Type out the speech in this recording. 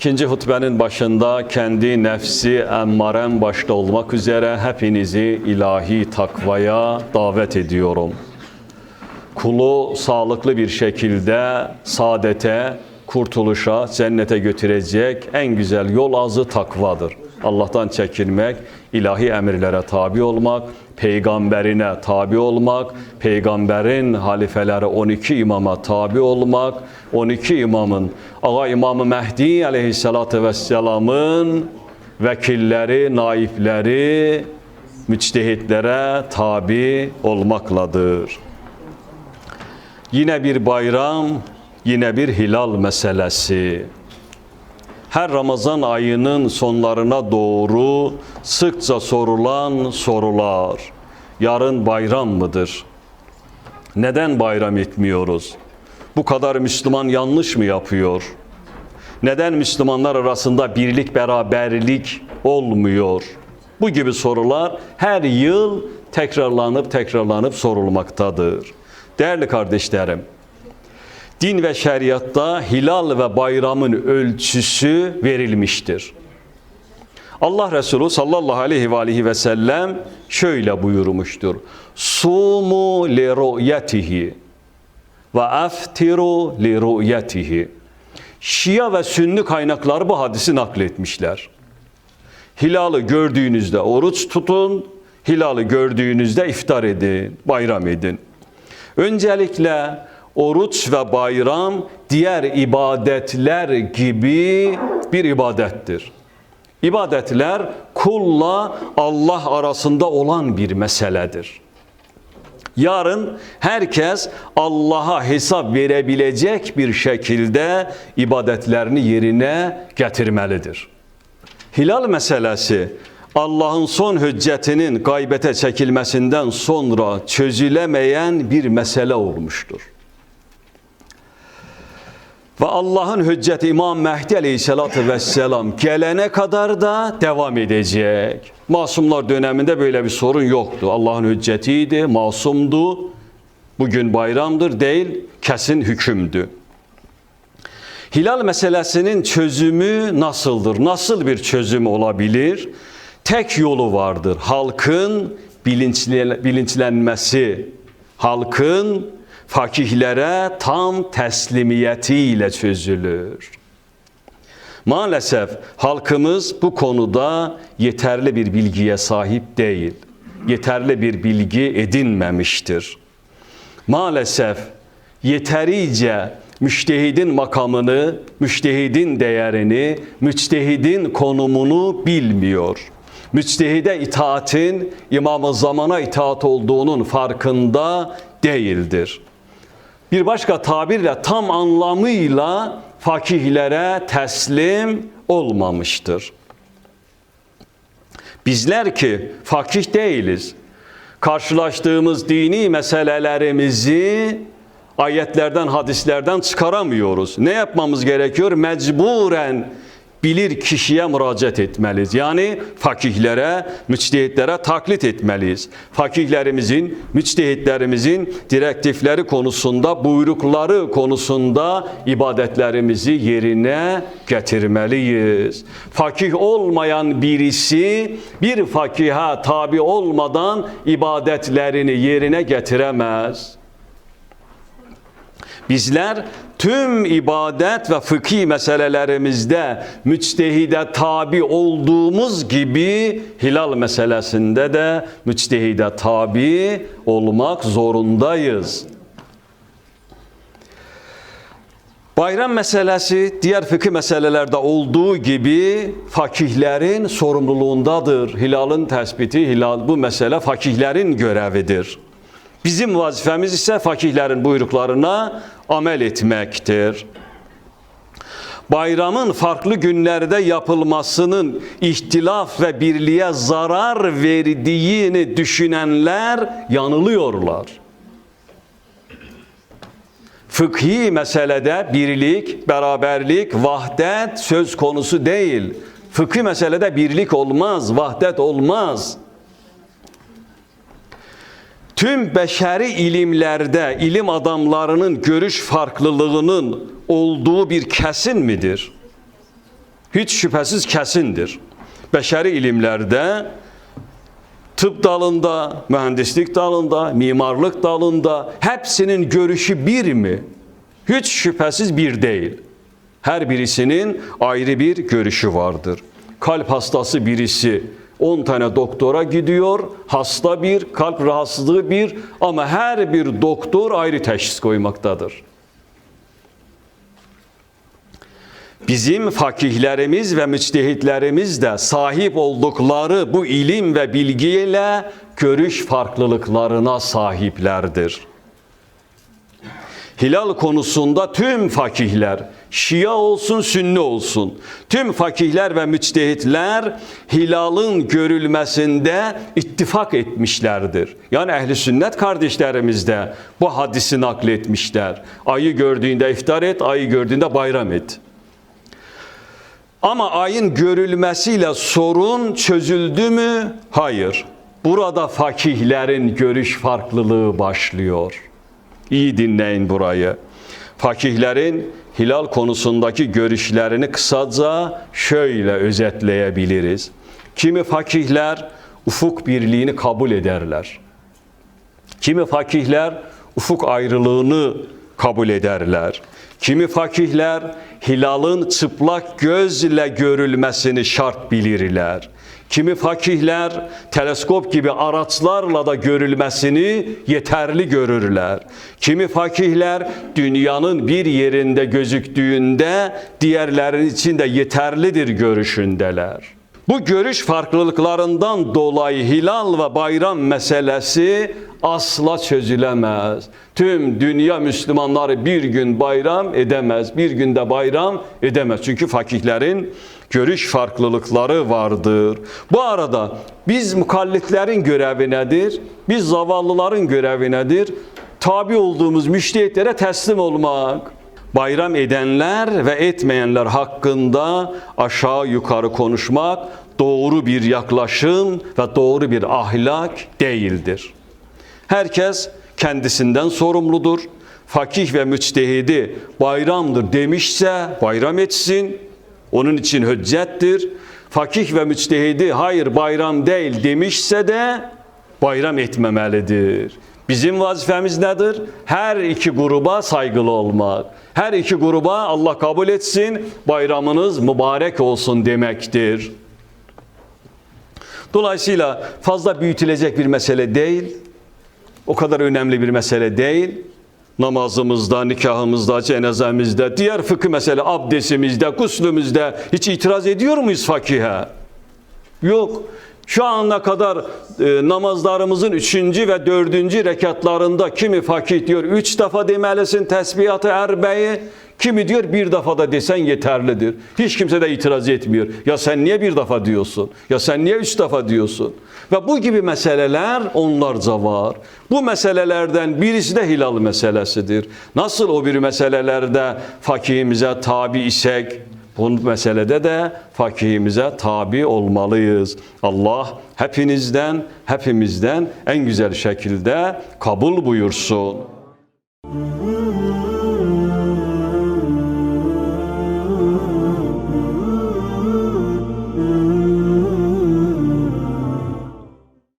İkinci hutbenin başında kendi nefsi emmaren başta olmak üzere hepinizi ilahi takvaya davet ediyorum. Kulu sağlıklı bir şekilde saadete, kurtuluşa, cennete götürecek en güzel yol azı takvadır. Allah'tan çekinmek, ilahi emirlere tabi olmak, peygamberine tabi olmak, peygamberin halifeleri 12 imama tabi olmak, 12 imamın, Ağa İmam-ı Mehdi aleyhissalatü vesselamın vekilleri, naipleri, müçtehitlere tabi olmakladır. Yine bir bayram, yine bir hilal meselesi. Her Ramazan ayının sonlarına doğru sıkça sorulan sorular. Yarın bayram mıdır? Neden bayram etmiyoruz? Bu kadar Müslüman yanlış mı yapıyor? Neden Müslümanlar arasında birlik, beraberlik olmuyor? Bu gibi sorular her yıl tekrarlanıp tekrarlanıp sorulmaktadır. Değerli kardeşlerim, din ve şeriatta hilal ve bayramın ölçüsü verilmiştir. Allah Resulü sallallahu aleyhi ve aleyhi ve sellem şöyle buyurmuştur. Sumu li ru'yetihi ve aftiru li ru'yetihi. Şia ve Sünni kaynakları bu hadisi nakletmişler. Hilalı gördüğünüzde oruç tutun, hilalı gördüğünüzde iftar edin, bayram edin. Öncelikle oruç ve bayram diğer ibadetler gibi bir ibadettir. İbadetler kulla Allah arasında olan bir meseledir. Yarın herkes Allah'a hesap verebilecek bir şekilde ibadetlerini yerine getirmelidir. Hilal meselesi Allah'ın son hüccetinin gaybete çekilmesinden sonra çözülemeyen bir mesele olmuştur. Ve Allah'ın hücceti İmam Mehdi Aleyhisselatü Vesselam gelene kadar da devam edecek. Masumlar döneminde böyle bir sorun yoktu. Allah'ın hüccetiydi, masumdu. Bugün bayramdır değil, kesin hükümdü. Hilal meselesinin çözümü nasıldır? Nasıl bir çözüm olabilir? Tek yolu vardır. Halkın bilinçlenmesi, halkın fakihlere tam teslimiyetiyle çözülür. Maalesef halkımız bu konuda yeterli bir bilgiye sahip değil. Yeterli bir bilgi edinmemiştir. Maalesef yeterince müştehidin makamını, müştehidin değerini, müçtehidin konumunu bilmiyor. Müçtehide itaatin imam Zaman'a itaat olduğunun farkında değildir. Bir başka tabirle tam anlamıyla fakihlere teslim olmamıştır. Bizler ki fakih değiliz. Karşılaştığımız dini meselelerimizi ayetlerden, hadislerden çıkaramıyoruz. Ne yapmamız gerekiyor? Mecburen bilir kişiye müracaat etmeliyiz. Yani fakihlere, müçtehitlere taklit etmeliyiz. Fakihlerimizin, müçtehitlerimizin direktifleri konusunda, buyrukları konusunda ibadetlerimizi yerine getirmeliyiz. Fakih olmayan birisi bir fakiha tabi olmadan ibadetlerini yerine getiremez. Bizler tüm ibadet ve fıkhi meselelerimizde müçtehide tabi olduğumuz gibi hilal meselesinde de müçtehide tabi olmak zorundayız. Bayram meselesi diğer fıkıh meselelerde olduğu gibi fakihlerin sorumluluğundadır. Hilalın tespiti, hilal bu mesele fakihlerin görevidir. Bizim vazifemiz ise fakihlerin buyruklarına amel etmektir. Bayramın farklı günlerde yapılmasının ihtilaf ve birliğe zarar verdiğini düşünenler yanılıyorlar. Fıkhi meselede birlik, beraberlik, vahdet söz konusu değil. Fıkhi meselede birlik olmaz, vahdet olmaz tüm beşeri ilimlerde ilim adamlarının görüş farklılığının olduğu bir kesin midir? hiç şüphesiz kesindir. Beşeri ilimlerde tıp dalında, mühendislik dalında, mimarlık dalında hepsinin görüşü bir mi? Hiç şüphesiz bir değil. Her birisinin ayrı bir görüşü vardır. Kalp hastası birisi 10 tane doktora gidiyor. Hasta bir, kalp rahatsızlığı bir ama her bir doktor ayrı teşhis koymaktadır. Bizim fakihlerimiz ve müçtehitlerimiz de sahip oldukları bu ilim ve bilgiyle görüş farklılıklarına sahiplerdir. Hilal konusunda tüm fakihler, Şia olsun, Sünni olsun, tüm fakihler ve müçtehitler hilalın görülmesinde ittifak etmişlerdir. Yani ehli sünnet kardeşlerimiz de bu hadisi nakletmişler. Ayı gördüğünde iftar et, ayı gördüğünde bayram et. Ama ayın görülmesiyle sorun çözüldü mü? Hayır. Burada fakihlerin görüş farklılığı başlıyor. İyi dinleyin burayı. Fakihlerin hilal konusundaki görüşlerini kısaca şöyle özetleyebiliriz. Kimi fakihler ufuk birliğini kabul ederler. Kimi fakihler ufuk ayrılığını kabul ederler. Kimi fakihler hilalın çıplak gözle görülmesini şart bilirler. Kimi fakihler teleskop gibi araçlarla da görülmesini yeterli görürler. Kimi fakihler dünyanın bir yerinde gözüktüğünde diğerlerinin için de yeterlidir görüşündeler. Bu görüş farklılıklarından dolayı hilal ve bayram meselesi asla çözülemez. Tüm dünya Müslümanları bir gün bayram edemez, bir günde bayram edemez. Çünkü fakihlerin görüş farklılıkları vardır. Bu arada biz mukallitlerin görevi nedir? Biz zavallıların görevi nedir? Tabi olduğumuz müştehitlere teslim olmak bayram edenler ve etmeyenler hakkında aşağı yukarı konuşmak doğru bir yaklaşım ve doğru bir ahlak değildir. Herkes kendisinden sorumludur. Fakih ve müçtehidi bayramdır demişse bayram etsin. Onun için hüccettir. Fakih ve müçtehidi hayır bayram değil demişse de bayram etmemelidir. Bizim vazifemiz nedir? Her iki gruba saygılı olmak. Her iki gruba Allah kabul etsin, bayramınız mübarek olsun demektir. Dolayısıyla fazla büyütülecek bir mesele değil. O kadar önemli bir mesele değil. Namazımızda, nikahımızda, cenazemizde, diğer fıkıh mesele, abdestimizde, guslümüzde hiç itiraz ediyor muyuz fakihe? Yok. Şu ana kadar e, namazlarımızın üçüncü ve dördüncü rekatlarında kimi fakih diyor üç defa demelisin tesbihatı erbeyi, kimi diyor bir defa da desen yeterlidir. Hiç kimse de itiraz etmiyor. Ya sen niye bir defa diyorsun? Ya sen niye üç defa diyorsun? Ve bu gibi meseleler onlarca var. Bu meselelerden birisi de hilal meselesidir. Nasıl o bir meselelerde fakihimize tabi isek, bu meselede de fakihimize tabi olmalıyız. Allah hepinizden, hepimizden en güzel şekilde kabul buyursun.